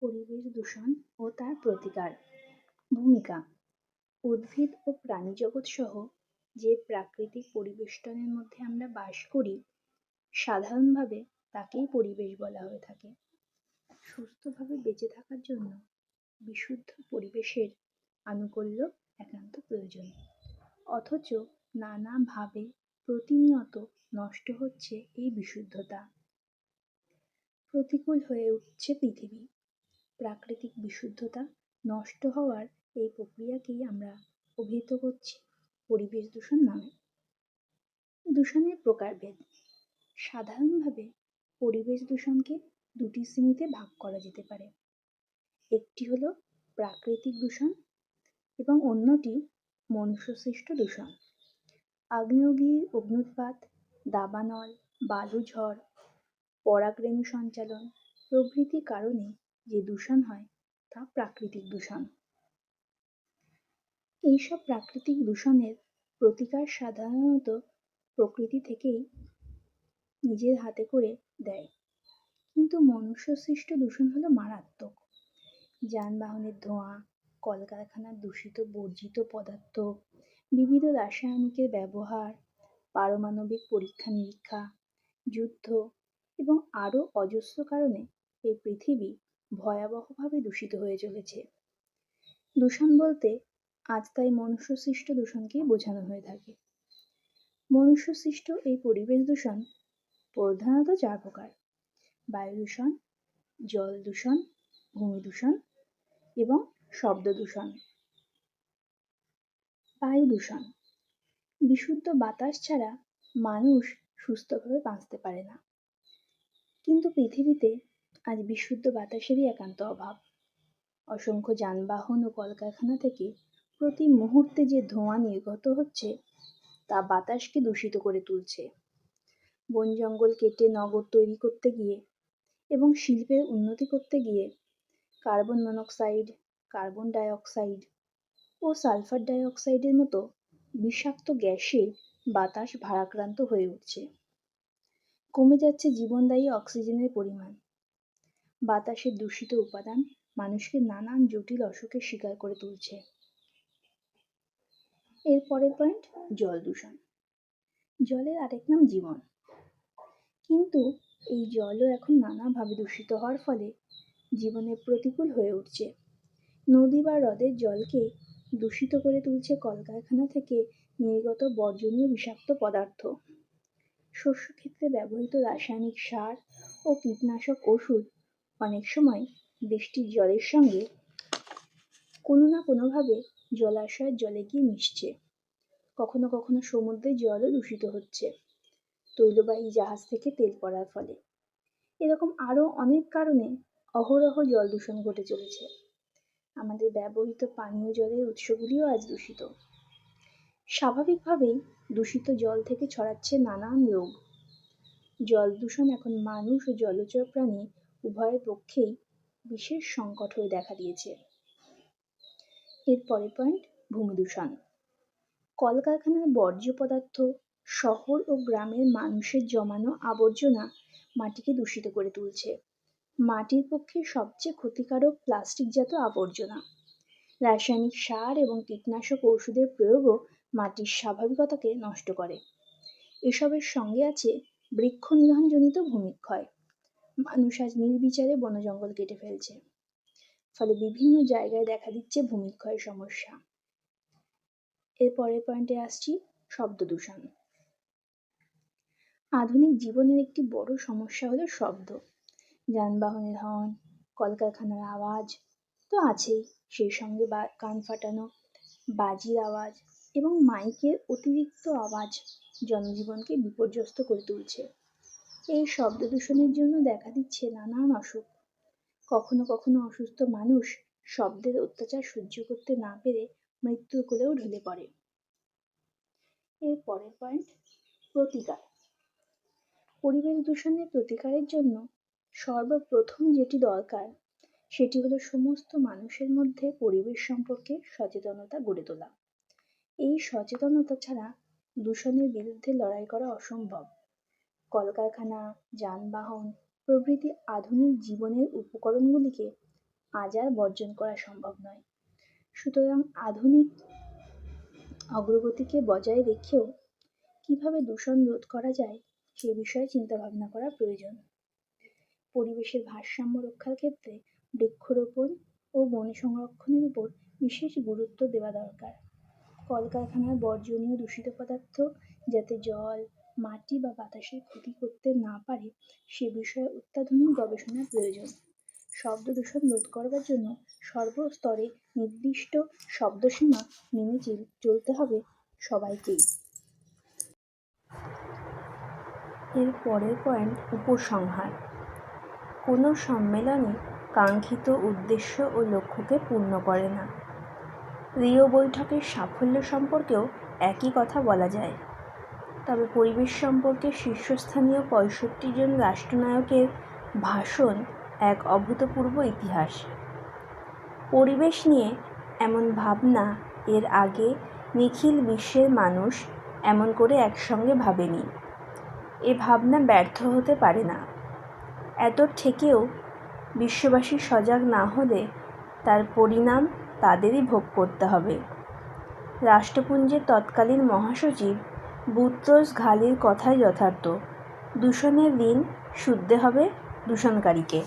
পরিবেশ দূষণ ও তার প্রতিকার। ভূমিকা, উদ্ভিদ ও প্রাণীজগৎ সহ যে প্রাকৃতিক পরিবেষ্টনের মধ্যে আমরা বাস করি, সাধারণভাবে তাকেই পরিবেশ বলা হয়ে থাকে। সুস্থভাবে বেঁচে থাকার জন্য বিশুদ্ধ পরিবেশের আনুকূল্য একান্ত প্রয়োজন। অথচ নানাভাবে প্রতিনিয়ত নষ্ট হচ্ছে এই বিশুদ্ধতা। প্রতিকূল হয়ে উঠছে পৃথিবী। প্রাকৃতিক বিশুদ্ধতা নষ্ট হওয়ার এই প্রক্রিয়াকেই আমরা অভিহিত করছি পরিবেশ দূষণ নামে। দূষণের প্রকারভেদ। সাধারণভাবে পরিবেশ দূষণকে দুটি শ্রেণীতে ভাগ করা যেতে পারে। একটি হলো প্রাকৃতিক দূষণ এবং অন্যটি মনুষ্যসৃষ্ট দূষণ। আগ্নেয়গিরির অগ্নুৎপাত দাবানল বালু ঝড় পরাগরেণু সঞ্চালন প্রভৃতি কারণে যে দূষণ হয় তা প্রাকৃতিক দূষণ। এইসব প্রাকৃতিক দূষণের প্রতিকার সাধারণত প্রকৃতি থেকেই নিজের হাতে করে দেয়। কিন্তু মনুষ্যসৃষ্ট দূষণ হলো মারাত্মক। যানবাহনের ধোঁয়া, কলকারখানার দূষিত বর্জিত পদার্থ, বিবিধ রাসায়নিকের ব্যবহার, পারমাণবিক পরীক্ষা নিরীক্ষা, যুদ্ধ এবং আরও অজস্র কারণে এই পৃথিবী ভয়াবহভাবে দূষিত হয়ে চলেছে। দূষণ বলতে আজ তাই মনুষ্য মনুষ্যসৃষ্ট দূষণকেই বোঝানো হয়ে থাকে। মনুষ্যসৃষ্ট এই পরিবেশ দূষণ প্রধানত চার প্রকার। বায়ু দূষণ, জল দূষণ, ভূমি দূষণ এবং শব্দ দূষণ। বায়ু দূষণ, বিশুদ্ধ বাতাস ছাড়া মানুষ সুস্থভাবে বাঁচতে পারে না। কিন্তু পৃথিবীতে আজ বিশুদ্ধ বাতাসেরই একান্ত অভাব। অসংখ্য যানবাহন ও কলকারখানা থেকে প্রতি মুহূর্তে যে ধোঁয়া নির্গত হচ্ছে, তা বাতাসকে দূষিত করে তুলছে। বন জঙ্গল কেটে নগর তৈরি করতে গিয়ে এবং শিল্পের উন্নতি করতে গিয়ে কার্বন মনোক্সাইড, কার্বন ডাইঅক্সাইড ও সালফার ডাইঅক্সাইডের মতো বিষাক্ত গ্যাসে বাতাস ভারাক্রান্ত হয়ে উঠছে। কমে যাচ্ছে জীবনদায়ী অক্সিজেনের পরিমাণ। বাতাসের দূষিত উপাদান মানুষকে নানান জটিল অসুখের শিকার করে তুলছে। এর পরের পয়েন্ট জল দূষণ। জলের আরেক নাম জীবন। কিন্তু এই জলও এখন নানাভাবে দূষিত হওয়ার ফলে জীবনের প্রতিকূল হয়ে উঠছে। নদী বা হ্রদের জলকে দূষিত করে তুলছে কলকারখানা থেকে নির্গত বর্জনীয় বিষাক্ত পদার্থ। শস্য ক্ষেত্রে ব্যবহৃত রাসায়নিক সার ও কীটনাশক ওষুধ অনেক সময় বৃষ্টির জলের সঙ্গে কোনো না কোনোভাবে জলাশয়ের জলে গিয়ে মিশছে। কখনো কখনো সমুদ্রের জলও দূষিত হচ্ছে, তৈলবাহী জাহাজ থেকে তেল পড়ার ফলে। এরকম আরও অনেক কারণে অহরহ জল দূষণ ঘটে চলেছে। আমাদের ব্যবহৃত পানীয় জলের উৎসগুলিও আজ দূষিত। স্বাভাবিকভাবেই দূষিত জল থেকে ছড়াচ্ছে নানান রোগ। জল দূষণ এখন মানুষ ও জলচর প্রাণী উভয়ের পক্ষেই বিশেষ সংকট হয়ে দেখা দিয়েছে। এর পরের পয়েন্ট ভূমি দূষণ। কলকারখানার বর্জ্য পদার্থ, শহর ও গ্রামের মানুষের জমানো আবর্জনা মাটিকে দূষিত করে তুলছে। মাটির পক্ষে সবচেয়ে ক্ষতিকারক প্লাস্টিকজাত আবর্জনা। রাসায়নিক সার এবং কীটনাশক ওষুধের প্রয়োগও মাটির স্বাভাবিকতাকে নষ্ট করে। এসবের সঙ্গে আছে বৃক্ষ নিধনজনিত ভূমিক্ষয়। মানুষ আজ নির্বিচারে বন জঙ্গল কেটে ফেলছে। ফলে বিভিন্ন জায়গায় দেখা দিচ্ছে ভূমিক্ষয়ের সমস্যা। এর পরের পয়েন্টে আসছি, শব্দ দূষণ। আধুনিক জীবনের একটি বড় সমস্যা হলো শব্দ। যানবাহনের হর্ন, কলকারখানার আওয়াজ তো আছেই, সেই সঙ্গে কান ফাটানো, বাজির আওয়াজ এবং মাইকের অতিরিক্ত আওয়াজ জনজীবনকে বিপর্যস্ত করে তুলছে। এই শব্দ দূষণের জন্য দেখা দিচ্ছে নানান অসুখ। কখনো কখনো অসুস্থ মানুষ শব্দের অত্যাচার সহ্য করতে না পেরে মৃত্যুর কোলেও ঢলে পড়ে। এর পরের পয়েন্ট প্রতিকার। পরিবেশ দূষণের প্রতিকারের জন্য সর্বপ্রথম যেটি দরকার, সেটি হলো সমস্ত মানুষের মধ্যে পরিবেশ সম্পর্কে সচেতনতা গড়ে তোলা। এই সচেতনতা ছাড়া দূষণের বিরুদ্ধে লড়াই করা অসম্ভব। কলকারখানা, যানবাহন প্রভৃতি আধুনিক জীবনের উপকরণগুলিকে আজ আর বর্জন করা সম্ভব নয়। সুতরাং আধুনিক অগ্রগতিকে বজায় রেখেও কীভাবে দূষণ রোধ করা যায়, সে বিষয়ে চিন্তা ভাবনা করা প্রয়োজন। পরিবেশের ভারসাম্য রক্ষার ক্ষেত্রে বৃক্ষরোপণ ও বন সংরক্ষণের উপর বিশেষ গুরুত্ব দেওয়া দরকার। কলকারখানার বর্জনীয় দূষিত পদার্থ, যাতে জল মাটি বা বাতাসের ক্ষতি করতে না পারে সে বিষয়ে অত্যাধুনিক গবেষণার প্রয়োজন। শব্দ দূষণ রোধ করবার জন্য সর্বস্তরে নির্দিষ্ট শব্দসীমা মেনে চলতে হবে সবাইকেই। এর পরের পয়েন্ট উপসংহার। কোনো সম্মেলনই কাঙ্ক্ষিত উদ্দেশ্য ও লক্ষ্যকে পূর্ণ করে না। রিও বৈঠকের সাফল্য সম্পর্কেও একই কথা বলা যায়। তবে পরিবেশ সম্পর্কে শীর্ষস্থানীয় পঁয়ষট্টি জন রাষ্ট্রনায়কের ভাষণ এক অভূতপূর্ব ইতিহাস। পরিবেশ নিয়ে এমন ভাবনা এর আগে নিখিল বিশ্বের মানুষ এমন করে একসঙ্গে ভাবেনি। এ ভাবনা ব্যর্থ হতে পারে না। এত থেকেও বিশ্ববাসী সজাগ না হলে তার পরিণাম তাদেরই ভোগ করতে হবে। রাষ্ট্রপুঞ্জের তৎকালীন মহাসচিব বুত্রোস ঘালির কথাই যথার্থ। দূষণের ঋণ শুধতে হবে দূষণকারীকে।